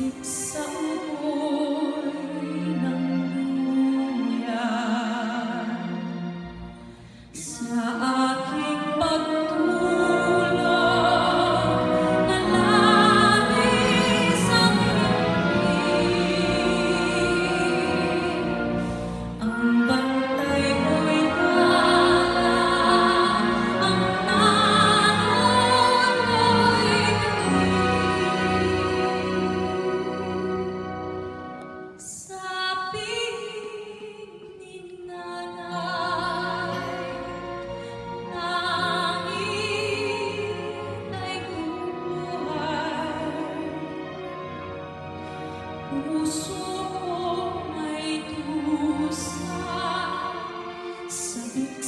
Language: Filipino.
speaks. Puso ko may dusa, sabik